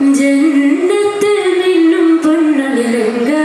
ജന്നത്ത് നിന്നും പൊന്നലങ്കാരച്ചേരിൽ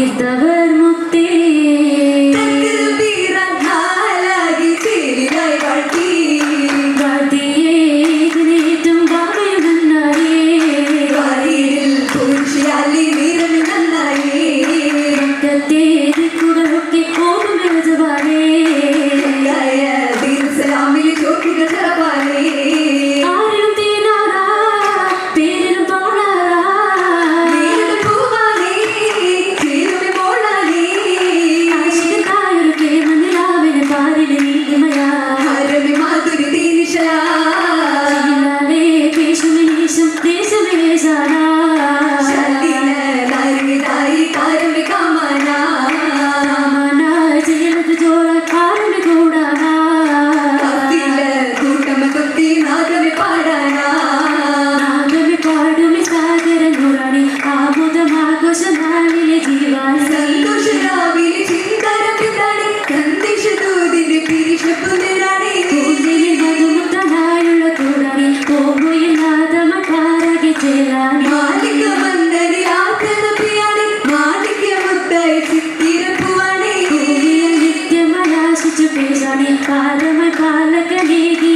தீர்த்தவர் sana ಕಾಲವ ಕಾಲಕನಿಗೆ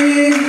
Amen.